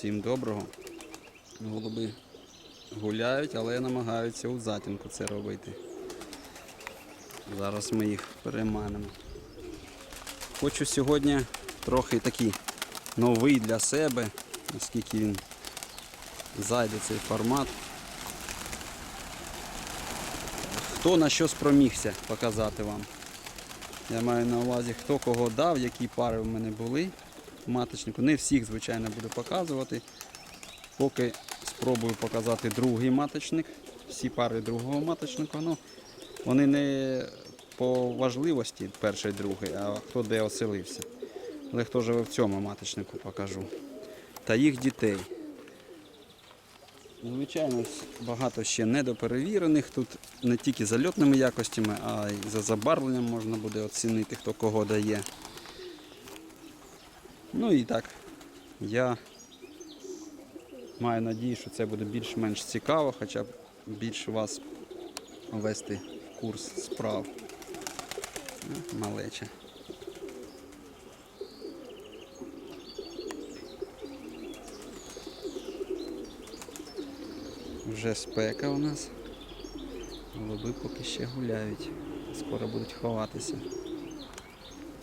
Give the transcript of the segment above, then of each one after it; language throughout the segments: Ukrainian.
Всім доброго. Голуби гуляють, але намагаються у затінку це робити. Зараз ми їх переманимо. Хочу сьогодні трохи такий новий для себе, наскільки він зайде цей формат. Хто на що спромігся показати вам. Я маю на увазі, хто кого дав, які пари в мене були маточнику. Не всіх, звичайно, буду показувати. Поки спробую показати другий маточник, всі пари другого маточника. Ну, вони не по важливості, перший, другий, а хто де оселився. Але хто живе в цьому маточнику, покажу. Та їх дітей. Звичайно, багато ще недоперевірених. Тут не тільки за льотними якостями, а й за забарвленням можна буде оцінити, хто кого дає. Ну і так, я маю надію, що це буде більш-менш цікаво, хоча б більше вас ввести в курс справ. Ну, Малеча. Вже спека у нас. Голуби поки ще гуляють. Скоро будуть ховатися.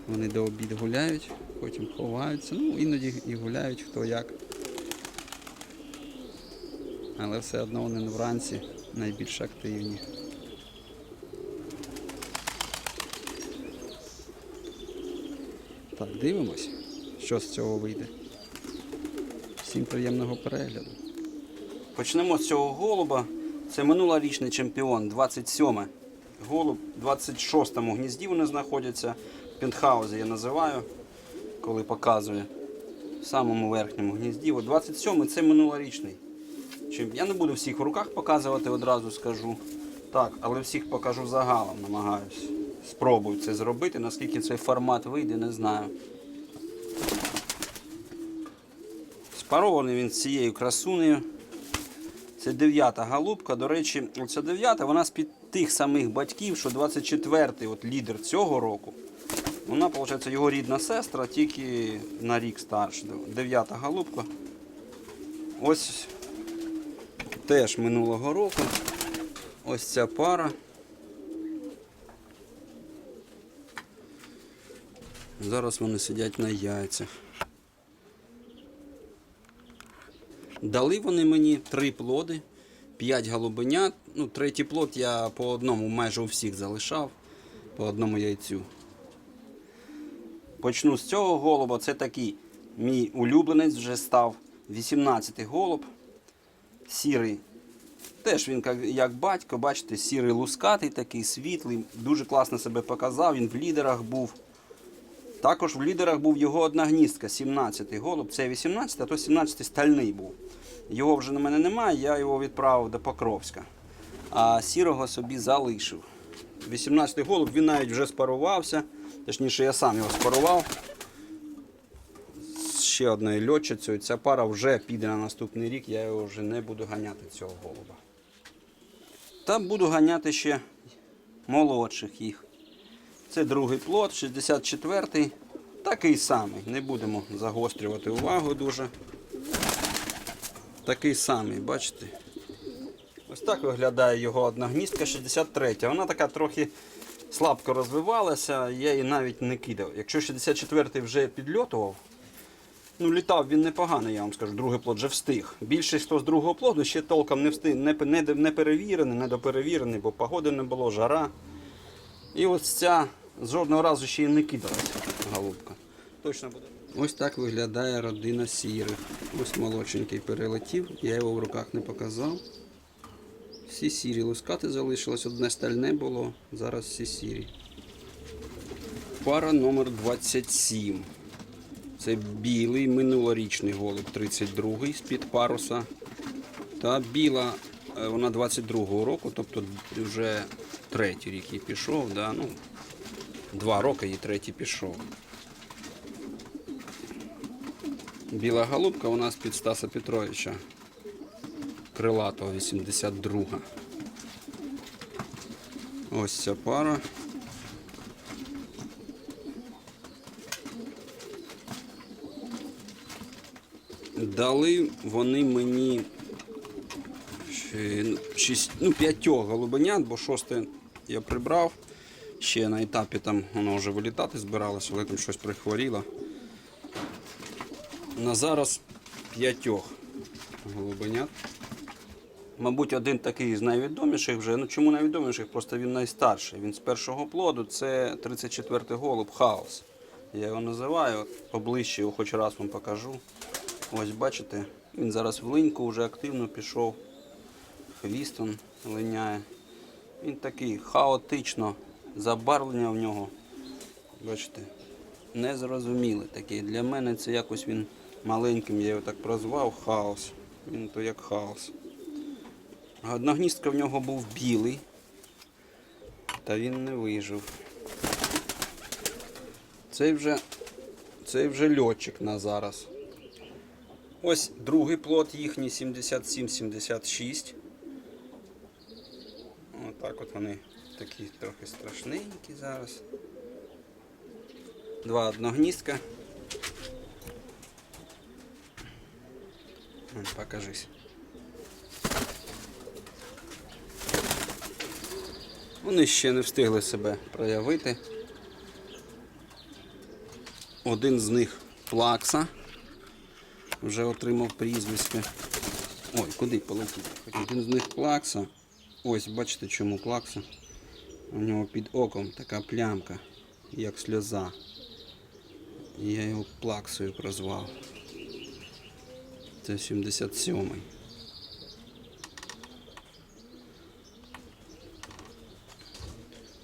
Вони до обіду гуляють, потім ховаються. Ну, іноді і гуляють хто як. Але все одно вони вранці найбільш активні. Так, дивимось, що з цього вийде. Всім приємного перегляду. Почнемо з цього голуба. Це минулорічний чемпіон, 27 голуб, 26-му гнізді вони знаходяться. Пентхаузі я називаю, коли показує. В самому верхньому гнізді. От 27-й це минулорічний. Я не буду всіх в руках показувати, одразу скажу. Так, але всіх покажу загалом, намагаюсь. Спробую це зробити. Наскільки цей формат вийде, не знаю. Спарований він цією красунею. Це дев'ята голубка. До речі, оця дев'ята, вона з-під тих самих батьків, що 24-й от лідер цього року. Вона, виходить, його рідна сестра, тільки на рік старша. Дев'ята голубка. Ось теж минулого року. Ось ця пара. Зараз вони сидять на яйцях. Дали вони мені три плоди, п'ять голубенят. Ну, третій плод я по одному майже у всіх залишав, по одному яйцю. Почну з цього голуба. Це такий мій улюбленець вже став 18-й голуб. Сірий. Теж він як- батько, бачите, сірий лускатий, такий світлий, дуже класно себе показав. Він в лідерах був. Також в лідерах був його одна гніздка, 17-й голуб. Це 18, а то 17-й стальний був. Його вже на мене немає, я його відправив до Покровська. А сірого собі залишив. 18-й голуб, він навіть вже спарувався. Точніше, я сам його спарував. Ще одною льотчицею. Ця пара вже піде на наступний рік, я його вже не буду ганяти цього голуба. Та буду ганяти ще молодших їх. Це другий плод, 64-й. Такий самий. Не будемо загострювати увагу дуже. Такий самий, бачите? Ось так виглядає його одна гніздка 63. Вона така трохи слабко розвивалася, я її навіть не кидав. Якщо 64-й вже підльотував, ну літав він непогано, я вам скажу, другий плод вже встиг. Більшість хто з другого плоду ще толком не встиг, не, не, не перевірений, недоперевірений, бо погоди не було, жара. І ось ця жодного разу ще й не кидалася голубка. Точно буде. Ось так виглядає родина сірих. Ось молодшенький перелетів, я його в руках не показав. Всі сірі лускати залишилось, одне стальне було, зараз всі сірі. Пара номер 27. Це білий минулорічний голуб 32-й з-під паруса. Та біла, е, вона 22-го року, тобто вже третій рік їй пішов. Да? Ну, два роки і третій пішов. Біла голубка у нас під Стаса Петровича. Крилатого 82. Ось ця пара. Дали вони мені ну, шість, ну, п'ятьох голубенят, бо шосте я прибрав. Ще на етапі там воно вже вилітати збиралося, але там щось прихворіло. На зараз п'ятьох голубенят. Мабуть, один такий з найвідоміших вже. Ну чому найвідоміших? Просто він найстарший. Він з першого плоду. Це 34-й голуб Хаос. Я його називаю. Поближче його хоч раз вам покажу. Ось бачите, він зараз в линьку вже активно пішов. Хвіст он линяє. Він такий хаотично. Забарвлення в нього. Бачите, незрозуміле такий. Для мене це якось він маленьким, я його так прозвав, хаос. Він то як хаос. Одногністка в нього був білий, та він не вижив. Цей вже, цей вже льотчик на зараз. Ось другий плод їхній 77-76. Отак от вони такі трохи страшненькі зараз. Два одногністка. Покажись. Вони ще не встигли себе проявити. Один з них плакса. Вже отримав прізвисько. Ой, куди полетів? Один з них плакса. Ось, бачите, чому плакса. У нього під оком така плямка, як сльоза. Я його плаксою прозвав. Це 77-й.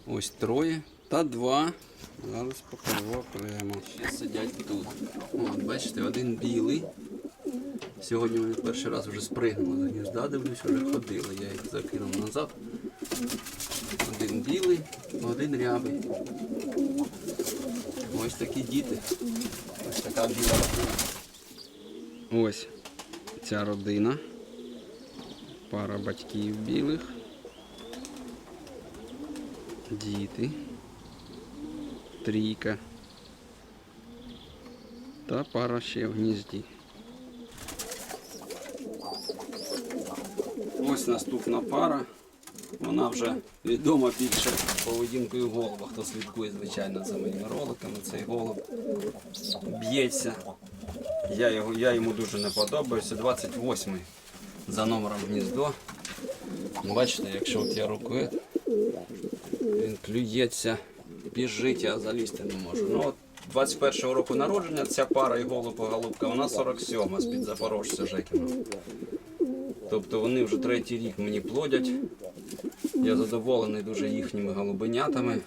Ось троє та два. Зараз покажу окремо. Ще сидять тут. От, бачите, один білий. Сьогодні вони перший раз вже спригнули з гнізда, дивлюсь, вже ходили. Я їх закинув назад. Один білий, один рябий. Ось такі діти. Ось така біла родина. Ось ця родина. Пара батьків білих. Діти. Трійка. Та пара ще в гнізді. Ось наступна пара. Вона вже відома більше поведінкою голуба. Хто слідкує, звичайно, за моїми роликами, цей голуб б'ється. Я, його, я йому дуже не подобаюся. 28-й за номером гніздо. Бачите, якщо от я рукою, він клюється, біжить, я залізти не можу. Ну, от 21-го року народження ця пара і голуб-голубка, вона 47-ма з-під Запорожця Жекіна. Тобто вони вже третій рік мені плодять. Я задоволений дуже їхніми голубенятами.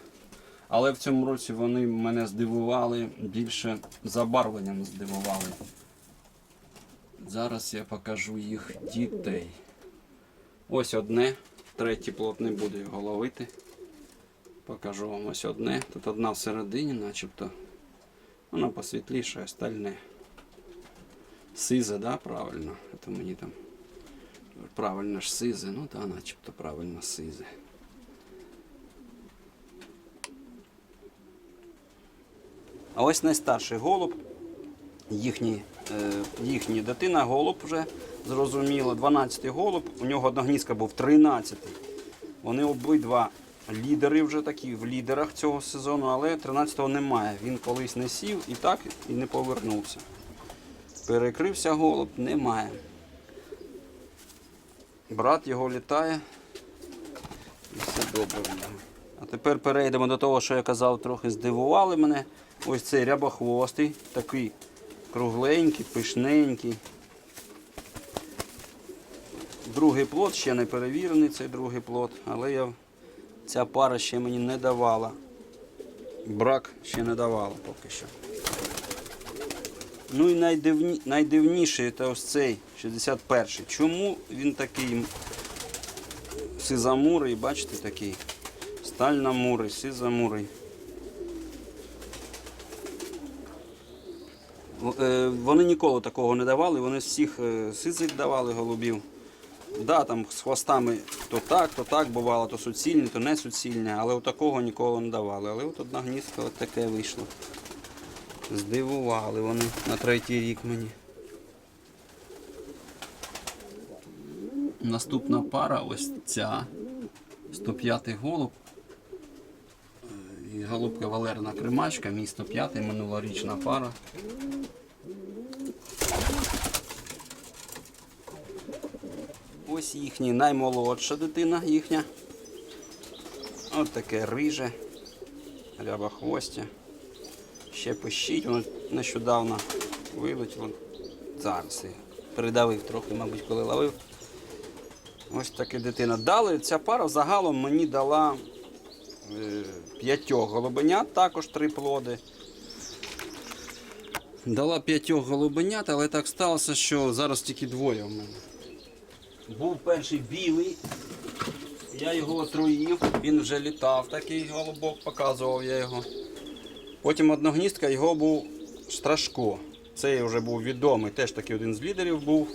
Але в цьому році вони мене здивували, більше забарвленням здивували. Зараз я покажу їх дітей. Ось одне, третій плод не буду його ловити. Покажу вам ось одне. Тут одна всередині, начебто. Вона посвітліша, остальне. Сизе, да, правильно? Це мені там. Правильно ж сизе, ну так, начебто правильно сизе. А ось найстарший голуб, їхній, е, їхній дитина, голуб вже зрозуміло, 12-й голуб, у нього одногнізка був 13-й. Вони обидва лідери вже такі в лідерах цього сезону, але 13-го немає. Він колись не сів і так і не повернувся. Перекрився голуб, немає. Брат його літає. І все добре. А тепер перейдемо до того, що я казав, трохи здивували мене. Ось цей рябохвостий, такий кругленький, пишненький. Другий плод ще не перевірений, цей другий плод, але я, ця пара ще мені не давала. Брак ще не давала поки що. Ну і найдивні, найдивніший це ось цей 61-й. Чому він такий сизамурий, бачите такий? Стальномурий, сизамурий. Е, Вони ніколи такого не давали, вони всіх е, сизих давали голубів. Да, там з хвостами то так, то так бувало, то суцільне, то не суцільне, але от такого ніколи не давали. Але от одна гнізка от таке вийшло. Здивували вони на третій рік мені. Наступна пара ось ця. 105-й голуб. Е, голубка Валерна Кримачка, мій 105-й минулорічна пара. Ось їхній наймолодша дитина їхня. От таке риже, рябохвостя. Ще пищить, воно нещодавно вилетіло. Зараз я передавив трохи, мабуть, коли ловив. Ось таке дитина. Дали, ця пара загалом мені дала е, п'ятьох голубенят, також три плоди. Дала п'ятьох голубенят, але так сталося, що зараз тільки двоє в мене. Був перший білий, я його отруїв, він вже літав, такий голубок, показував я його. Потім одногністка, його був Страшко. Цей вже був відомий, теж таки один з лідерів був.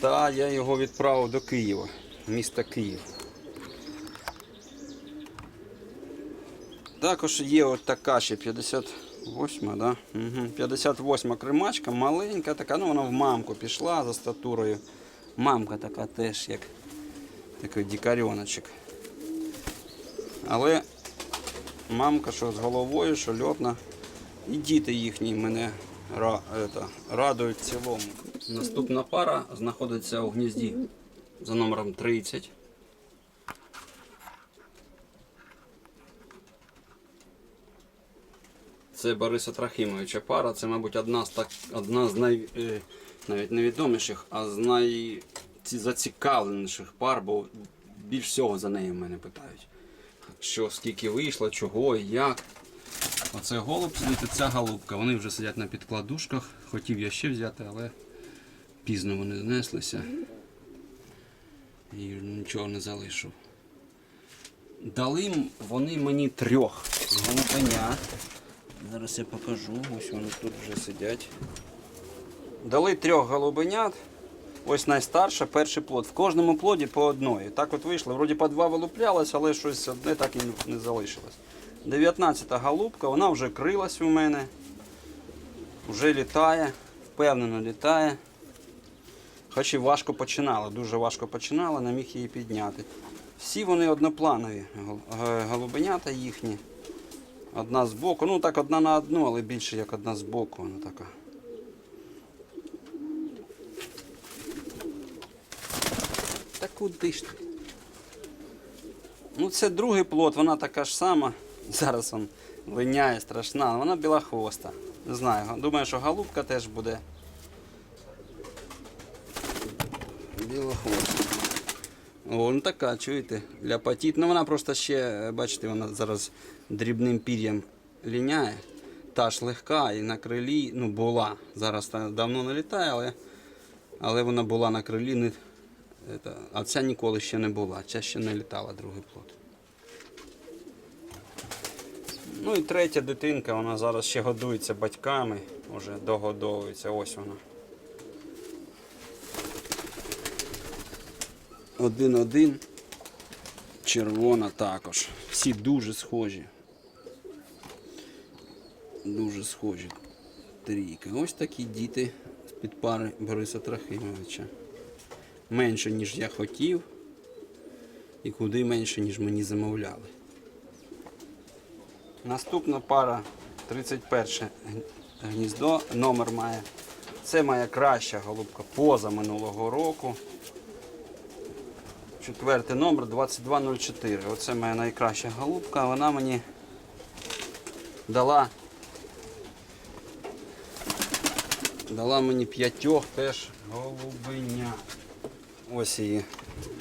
Та я його відправив до Києва, міста Київ. Також є от така ще 58, да? Угу. 58 кримачка, маленька така, ну вона в мамку пішла за статурою. Мамка така теж, як такий дікарьоночок. Але мамка що з головою, що льотна. І діти їхні мене радують в цілому. Наступна пара знаходиться у гнізді за номером 30. Це Бориса Трахімовича пара. Це, мабуть, одна з так, одна з най, навіть невідоміших, а з найзацікавленіших пар, бо більш всього за неї мене питають. Що, скільки вийшло, чого як. Оце голуб сидить, ця голубка. Вони вже сидять на підкладушках. Хотів я ще взяти, але пізно вони знеслися. І нічого не залишив. Дали вони мені трьох голубеня. Зараз я покажу. Ось вони тут вже сидять. Дали трьох голубенят. Ось найстарша, перший плод. В кожному плоді по одної. Так от вийшло. Вроді по два вилуплялось, але щось одне так і не залишилось. 19-та голубка, вона вже крилась у мене. Вже літає, впевнено літає. Хоч і важко починала, дуже важко починала, не міг її підняти. Всі вони однопланові, голубенята їхні. Одна з боку, ну так одна на одну, але більше як одна з боку, вона така. Куди ж ти? Ну це другий плод, вона така ж сама. Зараз він линяє, страшна, вона білохвоста. Не знаю, думаю, що голубка теж буде. Білохвоста. О, ну така, чуєте, ляпатіт. Ну вона просто ще, бачите, вона зараз дрібним пір'ям ліняє. Та ж легка і на крилі, ну була. Зараз давно не літає, але, але вона була на крилі. Не, а ця ніколи ще не була. Ця ще не літала другий плод. Ну і третя дитинка, вона зараз ще годується батьками, вже догодовується. Ось вона. Один-один. Червона також. Всі дуже схожі. Дуже схожі. Трійка. Ось такі діти з-під пари Бориса Трохимовича. Менше, ніж я хотів. І куди менше, ніж мені замовляли. Наступна пара 31 гніздо, номер має. Це моя краща голубка поза минулого року. Четвертий номер 2204. Оце моя найкраща голубка. Вона мені дала. Дала мені п'ятьох теж голубеня. Ось її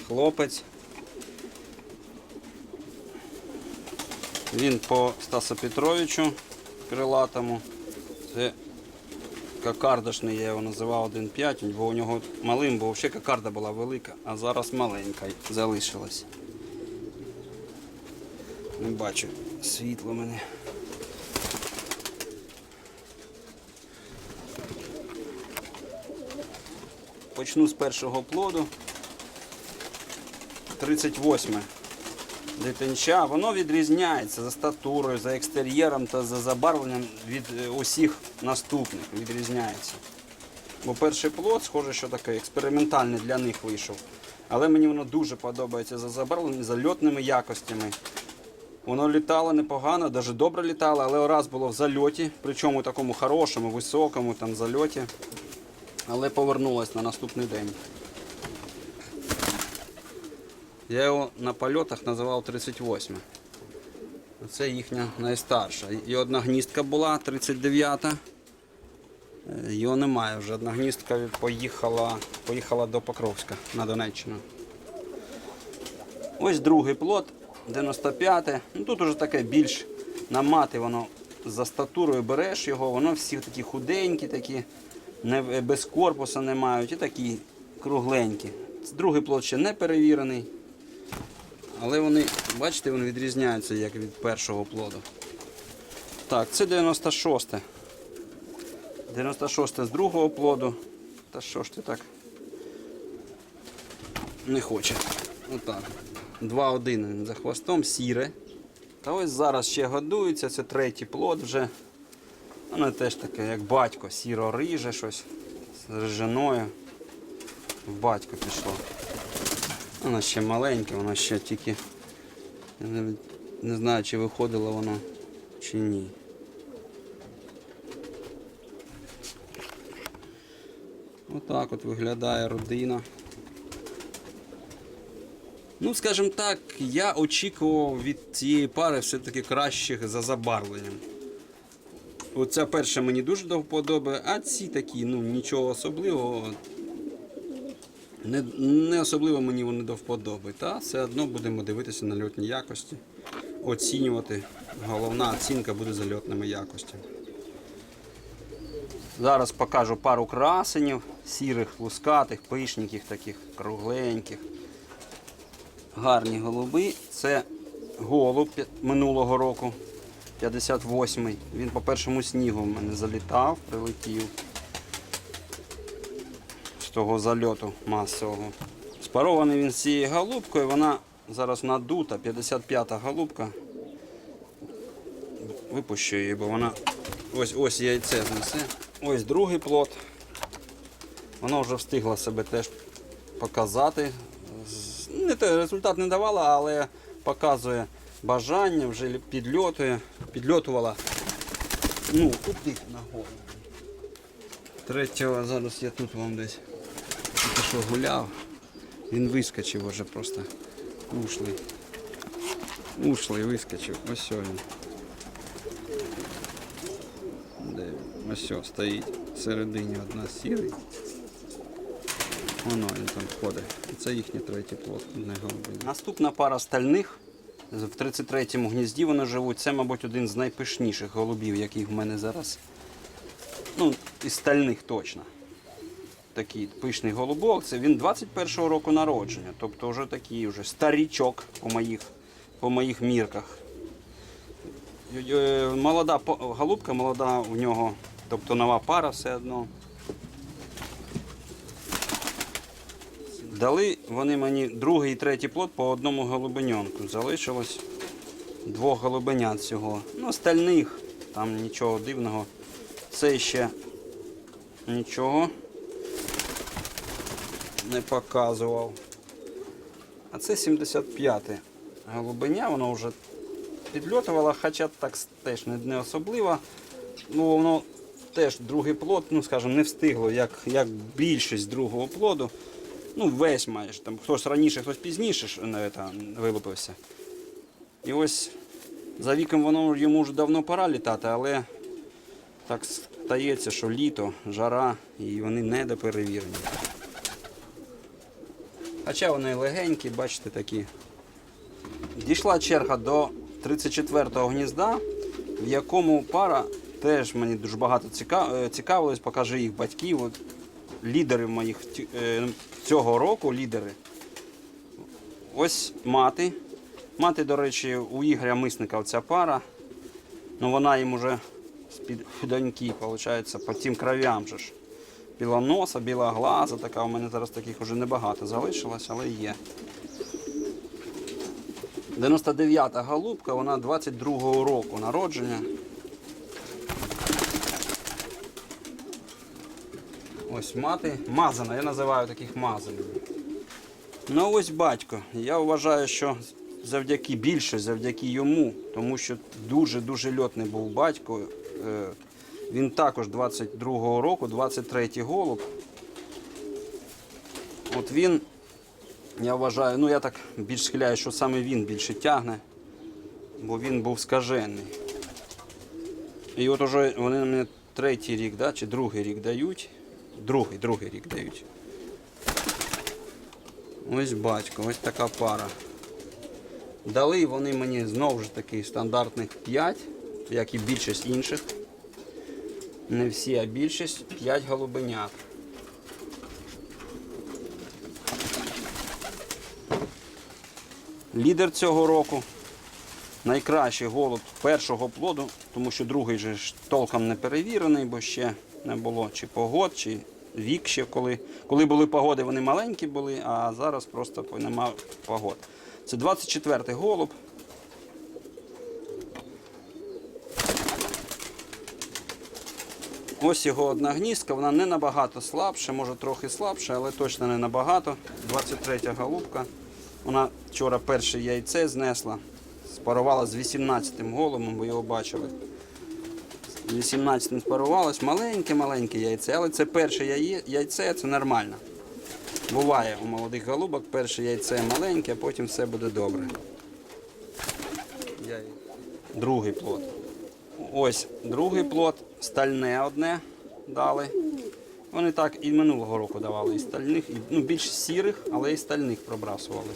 хлопець. Він по Стасу Петровичу крилатому. Це кокардошний, я його називав 1,5, бо у нього малим, бо взагалі кокарда була велика, а зараз маленька залишилась. Не бачу світло мене. Почну з першого плоду. 38 дитинча, воно відрізняється за статурою, за екстер'єром та за забарвленням від е, усіх наступних відрізняється. Бо перший плод, схоже, що таке експериментальний для них вийшов. Але мені воно дуже подобається за забарвленням, за льотними якостями. Воно літало непогано, навіть добре літало, але раз було в зальоті, причому такому хорошому, високому там зальоті. Але повернулось на наступний день. Я його на польотах називав 38. Це їхня найстарша. І одна гніздка була 39-та. Е, Його немає вже. Одна гніздка поїхала, поїхала до Покровська на Донеччину. Ось другий плод, 95-те. Ну, тут уже таке більш на мати воно за статурою береш його, воно всі такі худенькі, такі, не, без корпуса не мають і такі кругленькі. Другий плод ще не перевірений. Але вони, бачите, вони відрізняються як від першого плоду. Так, це 96. 96 з другого плоду. Та що ж ти так? Не хоче. Отак. 2-1 за хвостом, сіре. Та ось зараз ще годується, це третій плод вже. Воно теж таке, як батько, сіро-риже щось з рижиною. В батько пішло. Воно ще маленьке, воно ще тільки. Я не знаю, чи виходило воно, чи ні. Отак от виглядає родина. Ну, скажімо так, я очікував від цієї пари все-таки кращих за забарвленням. Оця перша мені дуже до вподоби, а ці такі, ну нічого особливого. Не, не особливо мені вони до вподоби. Та все одно будемо дивитися на льотні якості, оцінювати. Головна оцінка буде за льотними якостями. Зараз покажу пару красенів, сірих, лускатих, пишненьких таких, кругленьких. Гарні голуби. Це голуб минулого року, 58-й. Він по першому снігу в мене залітав, прилетів з того зальоту масового. Спарований він з цією голубкою, вона зараз надута, 55-та голубка. Випущу її, бо вона ось ось яйце знесе. Ось другий плод. Воно вже встигло себе теж показати. Не те, результат не давала, але показує бажання, вже підльотує. Підльотувала. Ну, туди нагору. Третього зараз я тут вам десь що гуляв. Він вискочив вже просто. Ушлий. Ушлий вискочив. Ось він. Де? Ось стоїть всередині одна сірий. Воно він там ходить. І це їхній третій плод. Наступна пара стальних. В 33-му гнізді вони живуть. Це, мабуть, один з найпишніших голубів, який в мене зараз. Ну, із стальних точно. Такий пишний голубок. Це він 21-го року народження. Тобто вже такий вже старічок по моїх, по моїх мірках. Е, Молода по- голубка, молода у нього, тобто нова пара все одно. Дали вони мені другий і третій плод по одному голубеньонку. Залишилось двох голубенят всього. Ну, стальних, там нічого дивного. Це ще нічого не показував. А це 75-те голубеня, воно вже підльотувало, хоча так теж не, не особливо. Ну, воно теж другий плод, ну скажімо, не встигло, як, як більшість другого плоду. Ну, весь майже. Там хтось раніше, хтось пізніше е, вилупився. І ось за віком воно йому вже давно пора літати, але так стається, що літо, жара, і вони недоперевірені. Хоча вони легенькі, бачите, такі. Дійшла черга до 34-го гнізда, в якому пара теж мені дуже багато е, цікавилось, покажи їх батьків. Лідери моїх е, цього року, лідери. Ось мати. Мати, до речі, у Ігоря Мисника ця пара. Ну вона їм уже з-під доньки, виходить, по тим кровям же ж. Білоноса, біла глаза, така у мене зараз таких вже небагато залишилось, але є. 99-та голубка, вона 22-го року народження. Ось мати. Мазана, я називаю таких мазаними. Ну ось батько. Я вважаю, що завдяки більше, завдяки йому, тому що дуже-дуже льотний був батько. Е, Він також 22-го року, 23-й голуб. От він, я вважаю, ну я так більш схиляю, що саме він більше тягне, бо він був скажений. І от уже вони мені третій рік, да, чи другий рік дають. Другий, другий рік дають. Ось батько, ось така пара. Дали вони мені знову ж таки стандартних 5, як і більшість інших. Не всі, а більшість 5 голубенят. Лідер цього року. Найкращий голуб першого плоду, тому що другий же толком не перевірений, бо ще не було чи погод, чи вік ще коли. Коли були погоди, вони маленькі були, а зараз просто нема погод. Це 24-й голуб. Ось його одна гніздка, вона не набагато слабша, може трохи слабша, але точно не набагато. 23 голубка. Вона вчора перше яйце знесла. Спарувала з 18-м голубом, ви його бачили. З 18-м спарувалась, маленьке-маленьке яйце, але це перше яйце, це нормально. Буває у молодих голубок перше яйце маленьке, а потім все буде добре. Другий плод. Ось другий плод, стальне одне дали. Вони так і минулого року давали і стальних, і, ну, більш сірих, але і стальних пробрасували.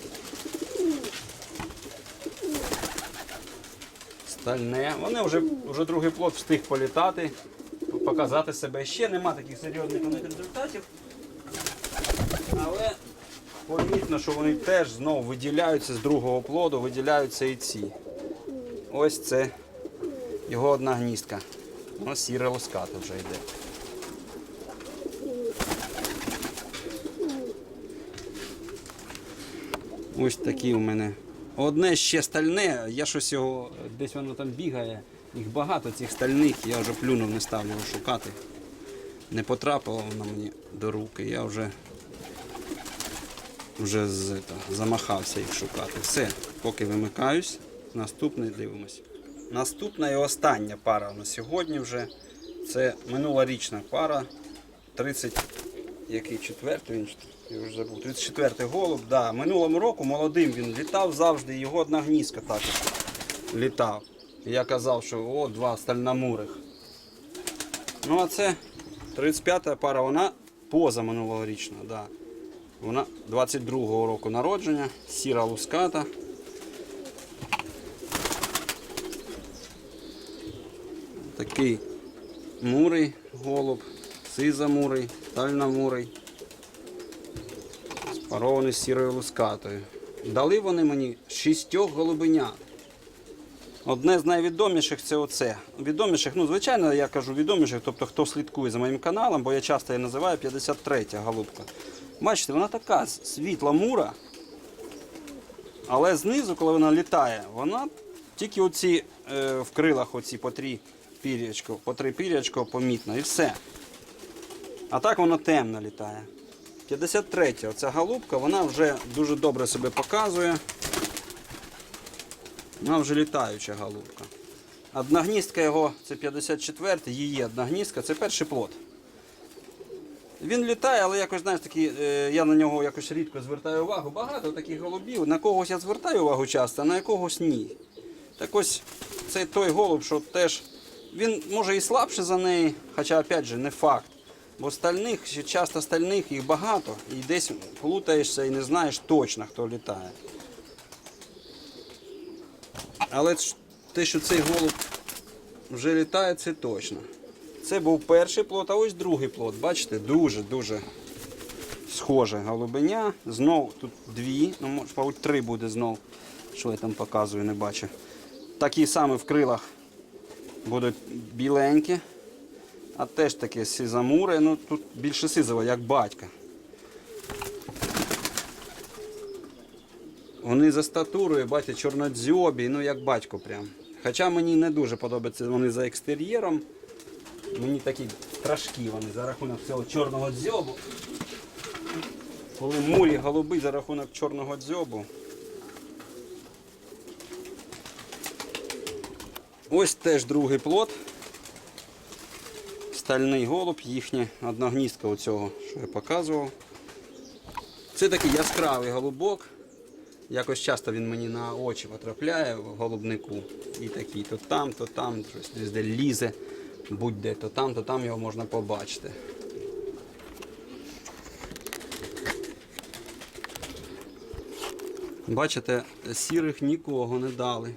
Стальне. Вони вже, вже другий плод встиг політати, показати себе. Ще нема таких серйозних результатів. Але помітно, що вони теж знову виділяються з другого плоду, виділяються і ці. Ось це його одна гніздка. Воно сіре лоската вже йде. Ось такі у мене. Одне ще стальне, я щось його, десь воно там бігає. Їх багато цих стальних, я вже плюнув, не став його шукати. Не потрапило воно мені до руки, я вже, вже з, та, замахався їх шукати. Все, поки вимикаюсь, наступний дивимось. Наступна і остання пара на сьогодні вже. Це минулорічна пара. 30, який четвертий, він я вже забув. 34-й голуб. Да. Минулому року молодим він літав завжди, його одна гнізка також літав. Я казав, що о, два стальномурих. Ну а це 35-та пара, вона поза минулорічна, да. Вона 22-го року народження, сіра луската. Такий мурий голуб, сизамурий, тальномурий, спарований з сірою лускатою. Дали вони мені шістьох голубенят. Одне з найвідоміших це оце. Відоміших, ну, звичайно, я кажу відоміших, тобто хто слідкує за моїм каналом, бо я часто її називаю 53-я голубка. Бачите, вона така світла мура, але знизу, коли вона літає, вона тільки оці е, в крилах оці по три пір'ячко, по три пір'ячко помітно і все. А так воно темно літає. 53 оця голубка, вона вже дуже добре себе показує. Вона вже літаюча голубка. Одногністка його, це 54 її одногністка, це перший плод. Він літає, але якось, знаєш, такі, е, я на нього якось рідко звертаю увагу. Багато таких голубів. На когось я звертаю увагу часто, а на якогось ні. Так ось цей той голуб, що теж він може і слабший за неї, хоча опять же не факт. Бо стальних, часто стальних їх багато, і десь плутаєшся і не знаєш точно, хто літає. Але те, що цей голуб вже літає, це точно. Це був перший плод, а ось другий плод. Бачите, дуже-дуже схоже голубеня. Знов тут дві, ну, може, мабуть, три буде знов. Що я там показую, не бачу. Такі самі в крилах будуть біленькі. А теж таке сизамури, ну тут більше сизово, як батька. Вони за статурою, бачите, чорнодзьобі, ну як батько прям. Хоча мені не дуже подобаються вони за екстер'єром. Мені такі трошки вони за рахунок цього чорного дзьобу. Коли мурі голуби за рахунок чорного дзьобу. Ось теж другий плод. Стальний голуб, їхня одногніздка оцього, що я показував. Це такий яскравий голубок. Якось часто він мені на очі потрапляє в голубнику. І такий то там, то там, щось десь де лізе, будь-де, то там, то там його можна побачити. Бачите, сірих нікого не дали.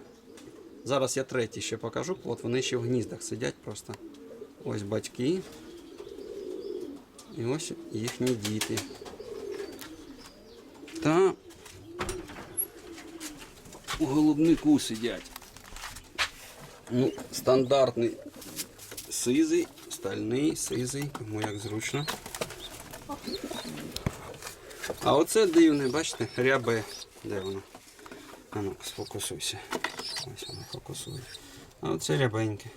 Зараз я третій ще покажу плод, вони ще в гніздах сидять просто. Ось батьки. І ось їхні діти. Та у голубнику сидять. Ну, стандартний сизий, стальний, сизий, кому як зручно. А оце дивне, бачите, рябе. Де воно? А ну, сфокусуйся. Ось воно фокусує. А оце рябеньке.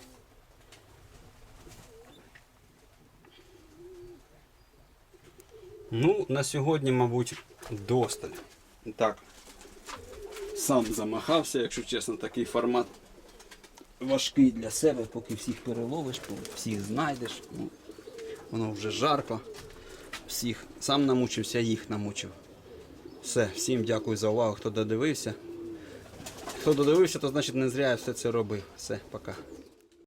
Ну, на сьогодні, мабуть, досталь. Так. Сам замахався, якщо чесно, такий формат важкий для себе, поки всіх переловиш, всіх знайдеш. Ну, воно вже жарко. Всіх. Сам намучився, їх намучив. Все, всім дякую за увагу, хто додивився. Хто додивився, то значить не зря я все це робив. Все, пока.